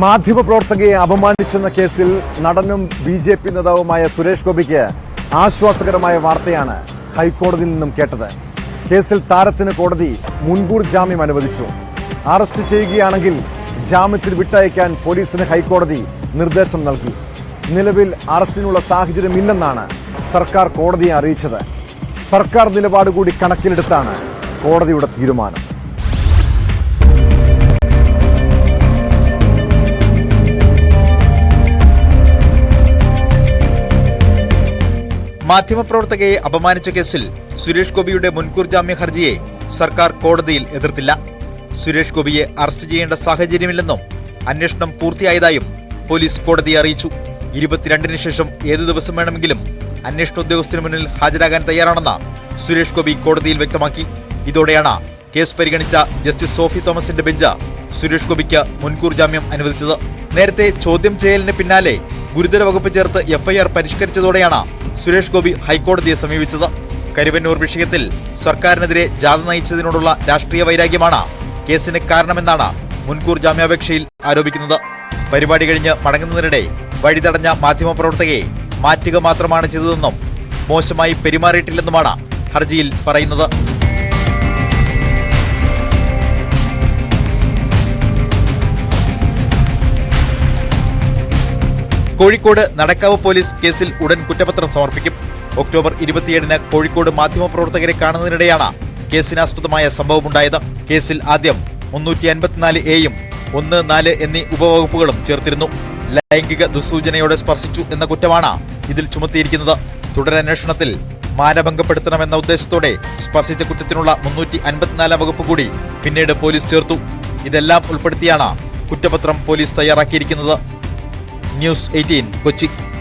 മാധ്യമപ്രവർത്തകയെ അപമാനിച്ചെന്ന കേസിൽ നടനും B J P നേതാവുമായ സുരേഷ് ഗോപിക്ക് ആശ്വാസകരമായ വാർത്തയാണ് ഹൈക്കോടതിയിൽ നിന്നും കേട്ടത്. കേസിൽ താരത്തിന് കോടതി മുൻകൂർ ജാമ്യം അനുവദിച്ചു. അറസ്റ്റ് ചെയ്യുകയാണെങ്കിൽ ജാമ്യത്തിൽ വിട്ടയക്കാൻ പോലീസിന് ഹൈക്കോടതി നിർദ്ദേശം നൽകി. നിലവിൽ അറസ്റ്റിനുള്ള സാഹചര്യമില്ലെന്നാണ് സർക്കാർ കോടതിയെ അറിയിച്ചത്. സർക്കാർ നിലപാട് കൂടി കണക്കിലെടുത്താണ് കോടതിയുടെ തീരുമാനം. മാധ്യമപ്രവർത്തകയെ അപമാനിച്ച കേസിൽ സുരേഷ് ഗോപിയുടെ മുൻകൂർ ജാമ്യ ഹർജിയെ സർക്കാർ കോടതിയിൽ എതിർത്തില്ല. സുരേഷ് ഗോപിയെ അറസ്റ്റ് ചെയ്യേണ്ട സാഹചര്യമില്ലെന്നും അന്വേഷണം പൂർത്തിയായതായും പോലീസ് കോടതിയെ അറിയിച്ചു. ഇരുപത്തിരണ്ടിന് ശേഷം ഏത് ദിവസം വേണമെങ്കിലും അന്വേഷണ ഉദ്യോഗസ്ഥന് മുന്നിൽ ഹാജരാകാൻ തയ്യാറാണെന്ന് സുരേഷ് ഗോപി കോടതിയിൽ വ്യക്തമാക്കി. ഇതോടെയാണ് കേസ് പരിഗണിച്ച ജസ്റ്റിസ് സോഫി തോമസിന്റെ ബെഞ്ച് സുരേഷ് ഗോപിക്ക് മുൻകൂർ ജാമ്യം അനുവദിച്ചത്. നേരത്തെ ചോദ്യം ചെയ്യലിന് പിന്നാലെ ഗുരുതര വകുപ്പ് ചേർത്ത് എഫ്ഐആർ പരിഷ്കരിച്ചതോടെയാണ് സുരേഷ് ഗോപി ഹൈക്കോടതിയെ സമീപിച്ചത്. കരുവന്നൂർ വിഷയത്തിൽ സർക്കാരിനെതിരെ ജാഥ നയിച്ചതിനോടുള്ള രാഷ്ട്രീയ വൈരാഗ്യമാണ് കേസിന് കാരണമെന്നാണ് മുൻകൂർ ജാമ്യാപേക്ഷയിൽ ആരോപിക്കുന്നത്. പരിപാടി കഴിഞ്ഞ് മടങ്ങുന്നതിനിടെ വഴിതടഞ്ഞ മാധ്യമപ്രവർത്തകയെ മാറ്റുക മാത്രമാണ് ചെയ്തതെന്നും മോശമായി പെരുമാറിയിട്ടില്ലെന്നുമാണ് ഹർജിയിൽ പറയുന്നത്. കോഴിക്കോട് നടക്കാവ് പോലീസ് കേസിൽ ഉടൻ കുറ്റപത്രം സമർപ്പിക്കും. ഒക്ടോബർ ഇരുപത്തിയേഴിന് കോഴിക്കോട് മാധ്യമപ്രവർത്തകരെ കാണുന്നതിനിടെയാണ് കേസിനാസ്പദമായ സംഭവമുണ്ടായത്. കേസിൽ ആദ്യം മുന്നൂറ്റി അൻപത്തിനാല് എയും ഒന്ന് നാല് എന്നീ ഉപവകുപ്പുകളും ചേർത്തിരുന്നു. ലൈംഗിക ദുസൂചനയോടെ സ്പർശിച്ചു എന്ന കുറ്റമാണ് ഇതിൽ ചുമത്തിയിരിക്കുന്നത്. തുടരന്വേഷണത്തിൽ മാനഭംഗപ്പെടുത്തണമെന്ന ഉദ്ദേശത്തോടെ സ്പർശിച്ച കുറ്റത്തിനുള്ള മുന്നൂറ്റി അൻപത്തിനാലാം വകുപ്പ് കൂടി പിന്നീട് പോലീസ് ചേർത്തു. ഇതെല്ലാം ഉൾപ്പെടുത്തിയാണ് കുറ്റപത്രം പോലീസ് തയ്യാറാക്കിയിരിക്കുന്നത്. News 18 Kocik.